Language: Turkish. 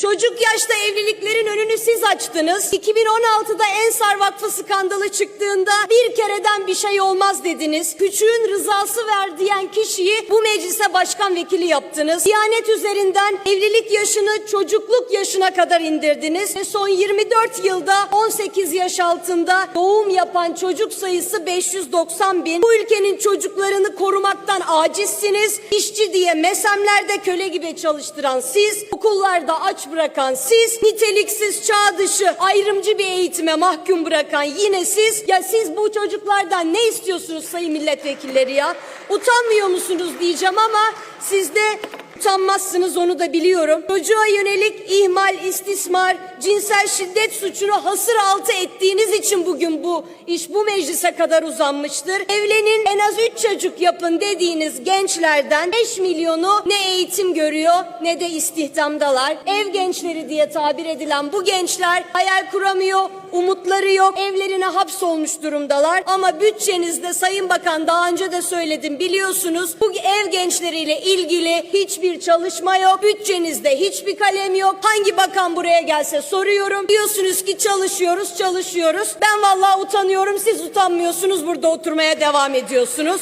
Çocuk yaşta evliliklerin önünü siz açtınız. 2016'da Ensar Vakfı skandalı çıktığında bir kereden bir şey olmaz dediniz. Küçüğün rızası ver diyen kişiyi bu meclise başkan vekili yaptınız. Diyanet üzerinden evlilik yaşını çocukluk yaşına kadar indirdiniz. Ve son 24 yılda 18 yaş altında doğum yapan çocuk sayısı 590 bin. Bu ülkenin çocuklarını korumaktan acizsiniz. İşçi diye mesemlerde köle gibi çalıştıran siz, okullarda aç bırakan siz, niteliksiz, çağ dışı, ayrımcı bir eğitime mahkum bırakan yine siz. Ya siz bu çocuklardan ne istiyorsunuz sayın milletvekilleri ya? Utanmıyor musunuz diyeceğim ama siz de Utanmazsınız onu da biliyorum. Çocuğa yönelik ihmal, istismar, cinsel şiddet suçunu hasır altı ettiğiniz için bugün bu iş bu meclise kadar uzanmıştır. Evlenin en az 3 çocuk yapın dediğiniz gençlerden 5 milyonu ne eğitim görüyor ne de istihdamdalar. Ev gençleri diye tabir edilen bu gençler hayal kuramıyor, umutları yok, evlerine hapsolmuş durumdalar. Ama bütçenizde Sayın Bakan daha önce de söyledim biliyorsunuz bu ev gençleriyle ilgili hiçbir çalışma yok. Bütçenizde hiçbir kalem yok. Hangi bakan buraya gelse soruyorum. Diyorsunuz ki çalışıyoruz, çalışıyoruz. Ben vallahi utanıyorum. Siz utanmıyorsunuz. Burada oturmaya devam ediyorsunuz.